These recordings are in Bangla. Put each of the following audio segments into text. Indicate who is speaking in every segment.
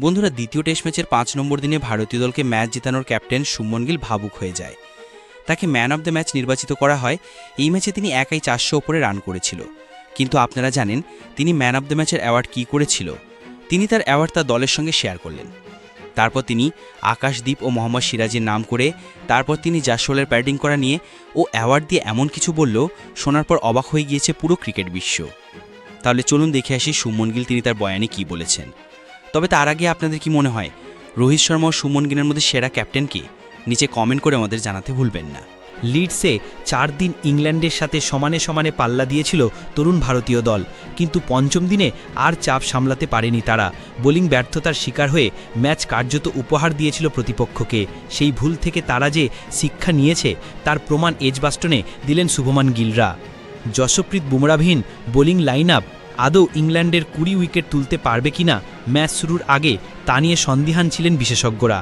Speaker 1: বন্ধুরা, দ্বিতীয় টেস্ট ম্যাচের পাঁচ নম্বর দিনে ভারতীয় দলকে ম্যাচ জেতানোর ক্যাপ্টেন সুমন গিল ভাবুক হয়ে যায়। তাকে ম্যান অব দ্য ম্যাচ নির্বাচিত করা হয়। এই ম্যাচে তিনি একাই চারশো ওপরে রান করেছিল। কিন্তু আপনারা জানেন, তিনি ম্যান অব দ্য ম্যাচের অ্যাওয়ার্ড কী করেছিল? তিনি তার অ্যাওয়ার্ড তার দলের সঙ্গে শেয়ার করলেন। তারপর তিনি আকাশদীপ ও মোহাম্মদ সিরাজের নাম করে, তারপর তিনি জাসোলের ব্যাটিং করা নিয়ে ও অ্যাওয়ার্ড দিয়ে এমন কিছু বলল, শোনার পর অবাক হয়ে গিয়েছে পুরো ক্রিকেট বিশ্ব। তাহলে চলুন দেখে আসি সুমন গিল তিনি তার বয়ানে কী বলেছেন। তবে তার আগে আপনাদের কি মনে হয়, রোহিত শর্মা ও সুমন গিনের মধ্যে সেরা ক্যাপ্টেন কি? নিচে কমেন্ট করে আমাদের জানাতে ভুলবেন না।
Speaker 2: লিডসে চার দিন ইংল্যান্ডের সাথে সমানে সমানে পাল্লা দিয়েছিল তরুণ ভারতীয় দল। কিন্তু পঞ্চম দিনে আর চাপ সামলাতে পারেনি তারা। বোলিং ব্যর্থতার শিকার হয়ে ম্যাচ কার্যত উপহার দিয়েছিল প্রতিপক্ষকে। সেই ভুল থেকে তারা যে শিক্ষা নিয়েছে, তার প্রমাণ এজবাস্টনে দিলেন শুভমান গিলরা। যশপ্রীত বুমরাবিহীন বোলিং লাইন আপ আদৌ ইংল্যান্ডের কুড়ি উইকেট তুলতে পারবে কিনা ম্যাচ শুরুর আগে তা নিয়ে সন্দিহান ছিলেন বিশেষজ্ঞরা।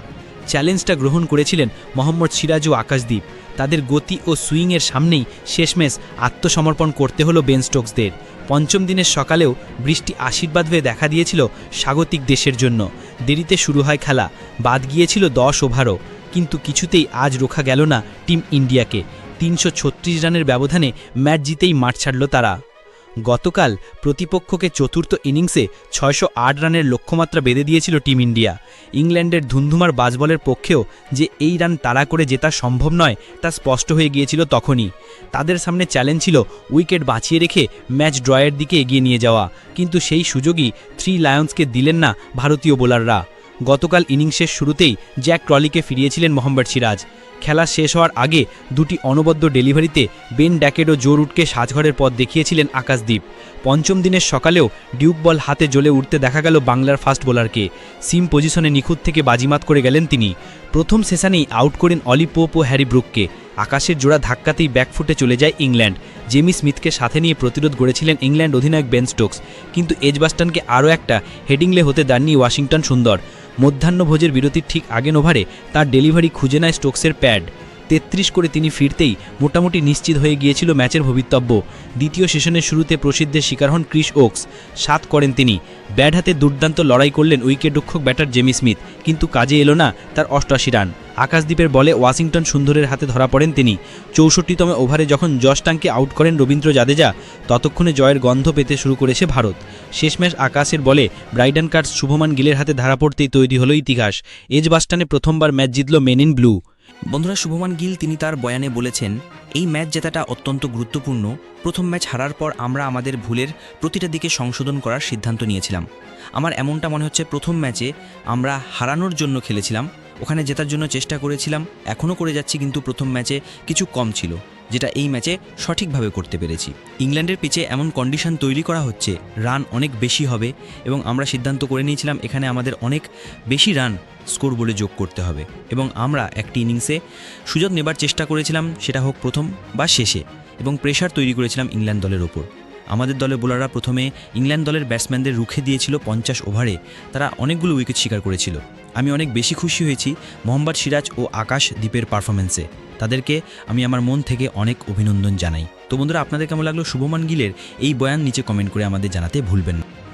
Speaker 2: চ্যালেঞ্জটা গ্রহণ করেছিলেন মোহাম্মদ সিরাজ ও আকাশদীপ। তাদের গতি ও সুইংয়ের সামনেই শেষমেশ আত্মসমর্পণ করতে হলো বেন স্টোকসদের। পঞ্চম দিনের সকালেও বৃষ্টি আশীর্বাদ হয়ে দেখা দিয়েছিল স্বাগতিক দেশের জন্য। দেরিতে শুরু হয় খেলা, বাদ গিয়েছিল দশ ওভারও। কিন্তু কিছুতেই আজ রোখা গেল না টিম ইন্ডিয়াকে। তিনশো ছত্রিশ রানের ব্যবধানে ম্যাচ জিতেই মাঠ ছাড়ল তারা। গতকাল প্রতিপক্ষকে চতুর্থ ইনিংসে ছয়শো আট রানের লক্ষ্যমাত্রা বেঁধে দিয়েছিল টিম ইন্ডিয়া। ইংল্যান্ডের ধুন্ধুমার বাজবলের পক্ষেও যে এই রান তাড়া করে জেতা সম্ভব নয়, তা স্পষ্ট হয়ে গিয়েছিল তখনই। তাদের সামনে চ্যালেঞ্জ ছিল উইকেট বাঁচিয়ে রেখে ম্যাচ ড্রয়ের দিকে এগিয়ে নিয়ে যাওয়া। কিন্তু সেই সুযোগই থ্রি লায়ন্সকে দিলেন না ভারতীয় বোলাররা। গতকাল ইনিংসের শুরুতেই জ্যাক ট্রলিকে ফিরিয়েছিলেন মোহাম্মদ সিরাজ। খেলা শেষ হওয়ার আগে দুটি অনবদ্য ডেলিভারিতে বেন ড্যাকেডো জোর উঠকে সাজঘরের পথ দেখিয়েছিলেন আকাশদ্বীপ পঞ্চম দিনের সকালেও ডিউক বল হাতে জ্বলে উঠতে দেখা গেল বাংলার ফাস্ট বোলারকে। সিম পজিশনে নিখুঁত থেকে বাজিমাত করে গেলেন তিনি। প্রথম সেশানেই আউট করেন অলি পোপ ও হ্যারি ব্রুককে। আকাশের জোড়া ধাক্কাতেই ব্যাকফুটে চলে যায় ইংল্যান্ড। জেমি স্মিথকে সাথে নিয়ে প্রতিরোধ গড়েছিলেন ইংল্যান্ড অধিনায়ক বেন স্টোকস। কিন্তু এজবাস্টনকে আরও একটা হেডিংলে হতে দেননি ওয়াশিংটন সুন্দর। মধ্যাহ্নভোজের বিরতির ঠিক আগেন ওভারে তার ডেলিভারি খুঁজে নেয় স্টোকসের প্যাড। তেত্রিশ করে তিনি ফিরতেই মোটামুটি নিশ্চিত হয়ে গিয়েছিল ম্যাচের ভবিতব্য। দ্বিতীয় সেশনের শুরুতে প্রসিদ্ধের শিকার হন ক্রিস ওকস। সাত করেন তিনি। ব্যাট হাতে দুর্দান্ত লড়াই করলেন উইকেটরক্ষক ব্যাটার জেমি স্মিথ। কিন্তু কাজে এলো না তার অষ্টআশি রান। আকাশদ্বীপের বলে ওয়াশিংটন সুন্দরের হাতে ধরা পড়েন তিনি। চৌষট্টিতম ওভারে যখন জস্টাংকে আউট করেন রবীন্দ্র জাদেজা, ততক্ষণে জয়ের গন্ধ পেতে শুরু করেছে ভারত। শেষ ম্যাচ আকাশের বলে ব্রাইডান কার্স শুভমান গিলের হাতে ধরা পড়তেই তৈরি হলো ইতিহাস। এজবাস্টানে প্রথমবার ম্যাচ জিতল মেন ইন ব্লু।
Speaker 3: বন্ধুরা, শুভমান গিল তিনি তার বয়ানে বলেছেন, এই ম্যাচ জেতাটা অত্যন্ত গুরুত্বপূর্ণ। প্রথম ম্যাচ হারার পর আমরা আমাদের ভুলের প্রতিটা দিকে সংশোধন করার সিদ্ধান্ত নিয়েছিলাম। আমার এমনটা মনে হচ্ছে প্রথম ম্যাচে আমরা হারানোর জন্য খেলেছিলাম। ওখানে জেতার জন্য চেষ্টা করেছিলাম, এখনও করে যাচ্ছি কিন্তু প্রথম ম্যাচে কিছু কম ছিল, যেটা এই ম্যাচে সঠিকভাবে করতে পেরেছি। ইংল্যান্ডের পিচে এমন কন্ডিশন তৈরি করা হচ্ছে, রান অনেক বেশি হবে এবং আমরা সিদ্ধান্ত করে নিয়েছিলাম এখানে আমাদের অনেক বেশি রান স্কোর বলে যোগ করতে হবে এবং আমরা একটি ইনিংসে সুযোগ নেবার চেষ্টা করেছিলাম, সেটা হোক প্রথম বা শেষে এবং প্রেশার তৈরি করেছিলাম ইংল্যান্ড দলের ওপর। আমাদের দলের বোলাররা প্রথমে ইংল্যান্ড দলের ব্যাটসম্যানদের রুখে দিয়েছিল পঞ্চাশ ওভারে। তারা অনেকগুলো উইকেট শিকার করেছিল। আমি অনেক বেশি খুশি হয়েছি মোহাম্মদ সিরাজ ও আকাশ দ্বীপের পারফরমেন্সে তাদেরকে আমি আমার মন থেকে অনেক অভিনন্দন জানাই। তো বন্ধুরা, আপনাদের কেমন লাগল শুভমান গিলের এই বয়ান? নিচে কমেন্ট করে আমাদের জানাতে ভুলবেন না।